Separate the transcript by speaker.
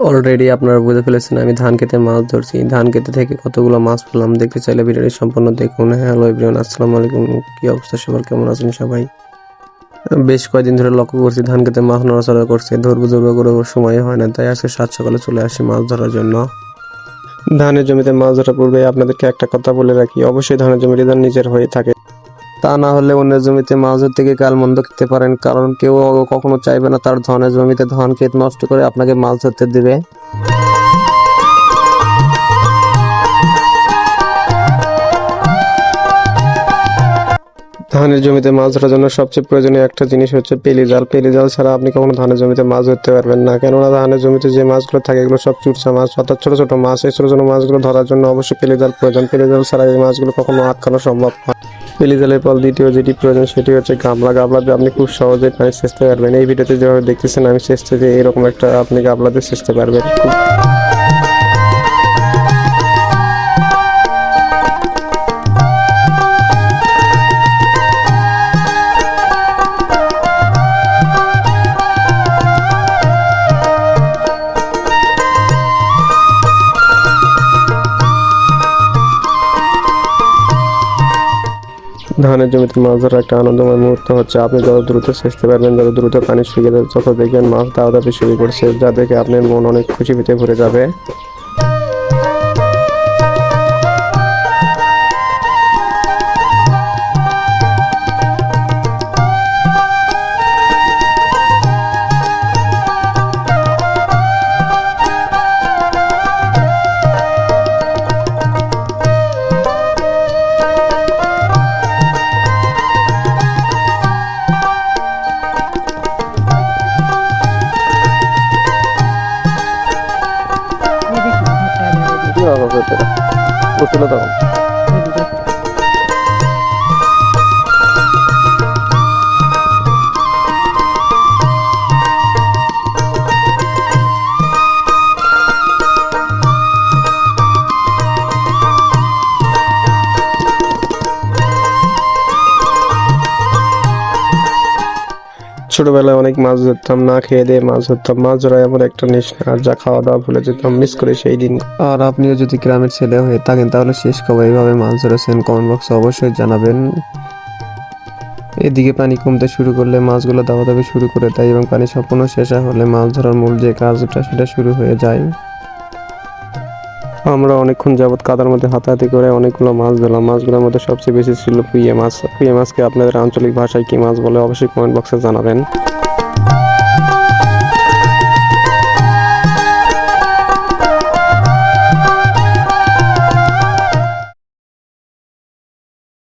Speaker 1: Already আপনারা বুঝে ফেলেছেন, আমি ধান খেতে মাছ ধরছি। ধান খেতে থেকে কতগুলো মাছ পেলাম দেখতে চাইলে ভিডিওটি সম্পূর্ণ দেখুন। হ্যালো এভরিওয়ান আসসালামু আলাইকুম। কি অবস্থা সবার? কেমন আছেন সবাই? বেশ কয়েকদিন ধরে লক্ষ্য করছি ধান খেতে মাছ নড়াচড়া করছে। ধরবো ধরবো করে সময় হয় না। তাই আজকে সাত সকালে চলে আসি মাছ ধরার জন্য। ধানের জমিতে মাছ ধরার পূর্বে আপনাদেরকে একটা কথা বলে রাখি। অবশ্যই ধানের জমিটি তার নিজের হয়ে থাকে। তা না হলে অন্যের জমিতে মাছ ধরতে গিয়ে কাল মন্দ খেতে পারেন, কারণ কেউ কখনো চাইবে না তার ধনের জমিতে ধান ক্ষেত নষ্ট করে আপনাকে মাছ ধরতে দিবে। ধানের জমিতে মাছ ধরার জন্য সবচেয়ে প্রয়োজনীয় একটা জিনিস হচ্ছে পেলি জাল পেলি জাল ছাড়া আপনি কখনো ধানের জমিতে মাছ ধরতে পারবেন না, কেননা ধানের জমিতে যে মাছগুলো থাকে এগুলো সব চুরচা মাছ, অর্থাৎ ছোট ছোট মাছ। এই ছোট ছোট মাছগুলো ধরার জন্য অবশ্যই পেলি জাল প্রয়োজন। পেলি জাল ছাড়া এই মাছগুলো কখনো আটকানো সম্ভব নয় পেলি পল দ্বিতীয় যেটি প্রয়োজন সেটি হচ্ছে গামলা। গামলাতে আপনি খুব সহজেই পানি সেচতে পারবেন। এই ভিডিওতে যেভাবে দেখতেছেন, আমি সেচতে যে এরকম একটা আপনি গামলাতে সেচতে পারবেন। ধানের জমিতে মাছ ধরার একটা আনন্দময় মুহূর্ত হচ্ছে। আপনি যত দ্রুত সেচতে পারবেন, যত দ্রুত পানি শুকিয়ে যাবে তত দেখবেন মাছ দাওয়া দাবি শুরু করছে যা দেখে আপনার মন অনেক খুশি পেতে ভরে যাবে। উঠল তখন। ছোটবেলায় অনেক মাছ ধরতাম, না খেয়ে দিয়ে মাছ ধরতাম। মাছ ধরা এমন একটা নেশা আর যা খাওয়া দাওয়া ভুলে যেতাম মিস করে সেই দিন। আর আপনিও যদি গ্রামের ছেলে হয়ে থাকেন, তাহলে শেষ কবে এইভাবে মাছ ধরেছেন। কমেন্ট বক্সে অবশ্যই জানাবেন। এদিকে পানি কমতে শুরু করলে মাছগুলো দাবা দাবি শুরু করে দেয় এবং পানি সম্পূর্ণ শেষ হলে মাছ ধরার মূল যে কাজটা, সেটা শুরু হয়ে যায়। আমরা অনেকক্ষণ যাবৎ কাদার মধ্যে হাতাহাতি করে অনেকগুলো মাছ ধরলাম। মাছগুলোর মধ্যে সবচেয়ে বেশি ছিল পুইয়ে মাছ। পুইয়ে মাছকে আপনাদের আঞ্চলিক ভাষায় কি মাছ বলে অবশ্যই কমেন্ট বক্সে জানাবেন।